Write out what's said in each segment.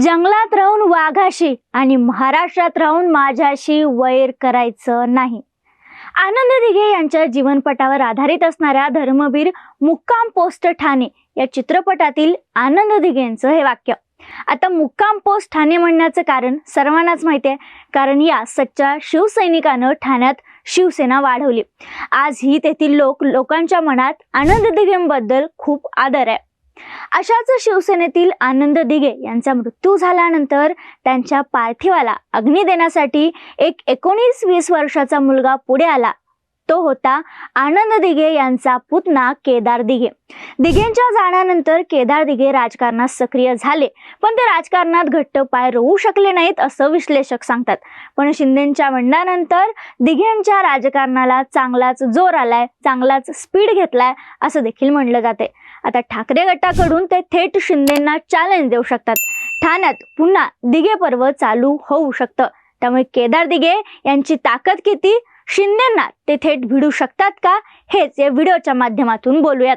जंगलात राहून वाघाशी आणि महाराष्ट्रात राहून माझ्याशी वैर करायचं नाही. आनंद दिघे यांच्या जीवनपटावर आधारित असणाऱ्या धर्मवीर मुक्काम पोस्ट ठाणे या चित्रपटातील आनंद दिघेंचं हे वाक्य. आता मुक्काम पोस्ट ठाणे म्हणण्याचं कारण सर्वांनाच माहिती आहे कारण या सच्च्या शिवसैनिकानं ठाण्यात शिवसेना वाढवली. आजही तेथील लोक लोकांच्या मनात आनंद दिघेंबद्दल खूप आदर आहे. अशाच शिवसेनेतील आनंद दिघे यांचा मृत्यू झाल्यानंतर त्यांच्या पार्थिवाला अग्नी देण्यासाठी एक एकोणीस वीस वर्षाचा मुलगा पुढे आला. तो होता आनंद दिघे यांचा पुतना केदार दिघे. दिघेंच्या जाण्यानंतर केदार दिघे राजकारणात सक्रिय झाले. पण ते राजकारणात घट्ट पाय रोवू शकले नाहीत असं विश्लेषक सांगतात. पण शिंदेच्या म्हणण्यानंतर दिघेंच्या राजकारणाला चांगलाच जोर आलाय चांगलाच स्पीड घेतलाय असं देखील म्हणलं जाते. आता ठाकरे गटाकडून ते थेट शिंदेंना चॅलेंज देऊ शकतात. ठाण्यात पुन्हा दिघे पर्व चालू होऊ शकतं. त्यामुळे केदार दिघे यांची ताकद किती? शिंदेंना ते थेट भिडू शकतात का? हेच या व्हिडिओच्या माध्यमातून बोलूयात.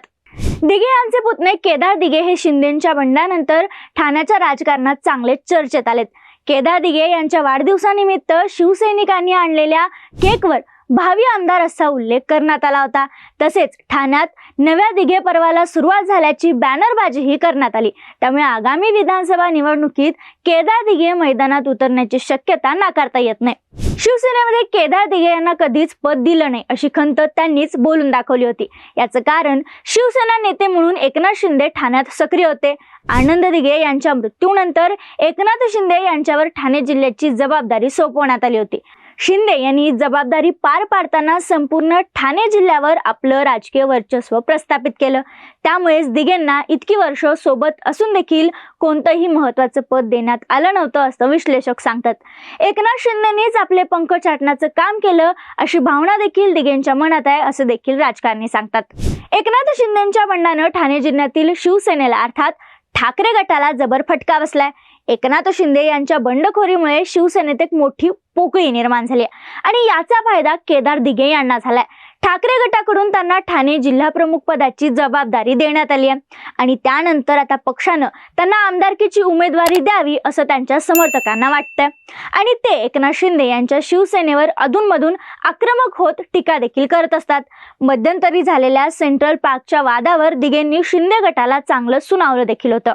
दिघे यांचे पुतणे केदार दिघे हे शिंदेच्या बंडानंतर ठाण्याच्या राजकारणात चांगलेच चर्चेत आलेत. केदार दिघे यांच्या वाढदिवसानिमित्त शिवसैनिकांनी आणलेल्या केकवर भावी आमदार असा उल्लेख करण्यात आला होता. तसेच ठाण्यात नव्या दिघे पर्वाला सुरुवात झाल्याची बॅनरबाजीही करण्यात आली. त्यामुळे आगामी विधानसभा निवडणुकीत केदार दिघे मैदानात उतरण्याची शक्यता नाकारता येत नाही. शिवसेनेमध्ये केदार दिघे यांना कधीच पद दिलं नाही अशी खंत त्यांनीच बोलून दाखवली होती. याचं कारण शिवसेना नेते म्हणून एकनाथ शिंदे ठाण्यात सक्रिय होते. आनंद दिघे यांच्या मृत्यूनंतर एकनाथ शिंदे यांच्यावर ठाणे जिल्ह्याची जबाबदारी सोपवण्यात आली होती. शिंदे यांनी जबाबदारी पार पाडताना संपूर्ण ठाणे जिल्ह्यावर आपलं राजकीय वर्चस्व प्रस्थापित केलं. त्यामुळेच दिघेंना इतकी वर्ष सोबत असून देखील कोणतंही महत्वाचं पद देण्यात आलं नव्हतं असं विश्लेषक सांगतात. एकनाथ शिंदेनेच आपले पंख चाटण्याचं काम केलं अशी भावना देखील दिघेंच्या मनात आहे असं देखील राजकारणी सांगतात. एकनाथ शिंदेच्या बंडानं ठाणे जिल्ह्यातील शिवसेनेला अर्थात ठाकरे गटाला जबर फटका बसलाय. एकनाथ शिंदे यांच्या बंडखोरीमुळे शिवसेनेत एक मोठी पोकळी निर्माण झाली आणि याचा फायदा केदार दिघे यांना झालाय. ठाकरे गटाकडून त्यांना ठाणे जिल्हा प्रमुख पदाची जबाबदारी देण्यात आली आहे. आणि त्यानंतर आता पक्षानं त्यांना आमदारकीची उमेदवारी द्यावी असं त्यांच्या समर्थकांना वाटतंय. आणि ते एकनाथ शिंदे यांच्या शिवसेनेवर अधूनमधून आक्रमक होत टीका देखील करत असतात. मध्यंतरी झालेल्या सेंट्रल पार्कच्या वादावर दिघेंनी शिंदे गटाला चांगलं सुनावलं देखील होतं.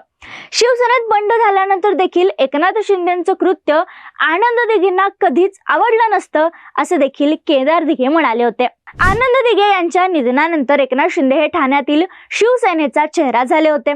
शिवसेनेत बंड झाल्यानंतर देखील एकनाथ शिंदेचं कृत्य आनंद दिघेंना कधीच आवडलं नसतं असं देखील केदार दिघे म्हणाले होते. आनंद दिघे यांच्या निधनानंतर एकनाथ शिंदे हे ठाण्यातील शिवसेनेचा चेहरा झाले होते.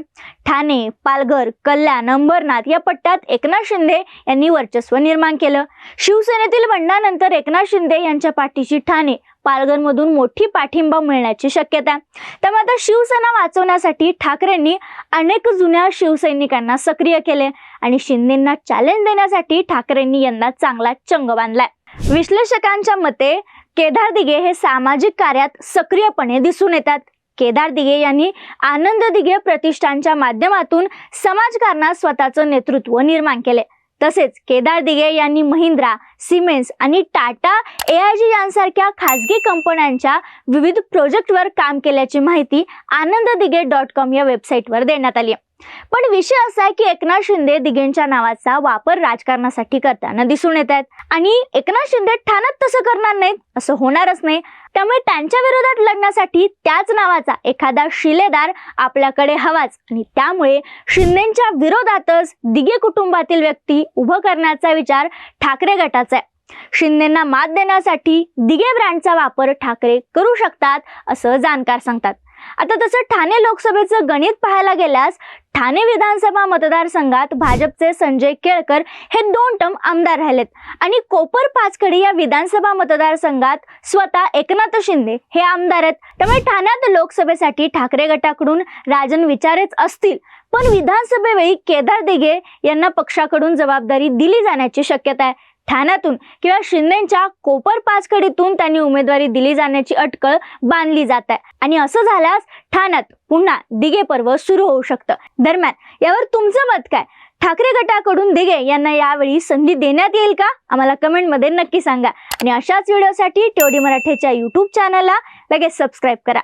ठाणे पालघर कल्याण अंबरनाथ या पट्ट्यात एकनाथ शिंदे यांनी वर्चस्व निर्माण केलं. शिवसेनेतील बंडानंतर एकनाथ शिंदे यांच्या पाठीशी ठाणे पालघरमधून मोठी पाठिंबा मिळण्याची शक्यता आहे. त्यामुळे आता शिवसेना वाचवण्यासाठी ठाकरेंनी अनेक जुन्या शिवसैनिकांना सक्रिय केले आणि शिंदेंना चॅलेंज देण्यासाठी ठाकरेंनी यंदा चांगला चंग बांधलाय. विश्लेषकांच्या मते केदार दिघे हे सामाजिक कार्यात सक्रियपणे दिसून येतात. केदार दिघे यांनी आनंद दिघे प्रतिष्ठानच्या माध्यमातून समाजकारणात स्वतःचं नेतृत्व निर्माण केले. तसेच केदार दिघे यांनी महिंद्रा सिमेन्स आणि टाटा एआयजी यांसारख्या खासगी कंपन्यांच्या विविध प्रोजेक्टवर काम केल्याची माहिती आनंद दिघे डॉट कॉम या वेबसाईटवर देण्यात आली आहे. पण विषय असा आहे की एकनाथ शिंदे दिघेंच्या नावाचा वापर राजकारणासाठी करताना दिसून येत आहेत. आणि एकनाथ शिंदे ठाण्यात तसं करणार नाहीत असं होणारच नाही. त्यामुळे त्यांच्या विरोधात लढण्यासाठी त्याच नावाचा एखादा शिलेदार आपल्याकडे हवाच. आणि त्यामुळे शिंदेच्या विरोधातच दिघे कुटुंबातील व्यक्ती उभं करण्याचा विचार ठाकरे गटाचा आहे. शिंदेना मात देण्यासाठी दिघे ब्रँडचा वापर ठाकरे करू शकतात असं जाणकार सांगतात. आता तसं ठाणे लोकसभेचं गणित पाहायला गेल्यास ठाणे विधानसभा मतदारसंघात भाजपचे संजय केळकर हे दोन टर्म आमदार राहिलेत. आणि कोपर पाचखडी या विधानसभा मतदारसंघात स्वतः एकनाथ शिंदे हे आमदार आहेत. त्यामुळे ठाण्यात लोकसभेसाठी ठाकरे गटाकडून राजन विचारेच असतील. पण विधानसभेवेळी केदार दिघे यांना पक्षाकडून जबाबदारी दिली जाण्याची शक्यता आहे. ठाण्यातून किंवा शिंदेच्या कोपर पाचखडीतून त्यांनी उमेदवारी दिली जाण्याची अटकळ बांधली जात आहे. आणि असं झाल्यास ठाण्यात पुन्हा दिघे पर्व सुरू होऊ शकतं. दरम्यान यावर तुमचं मत काय? ठाकरे गटाकडून दिघे यांना यावेळी संधी देण्यात येईल का? आम्हाला कमेंटमध्ये नक्की सांगा. आणि अशाच व्हिडिओसाठी टेवडी मराठीच्या यूट्यूब चॅनलला लगेच सबस्क्राईब करा.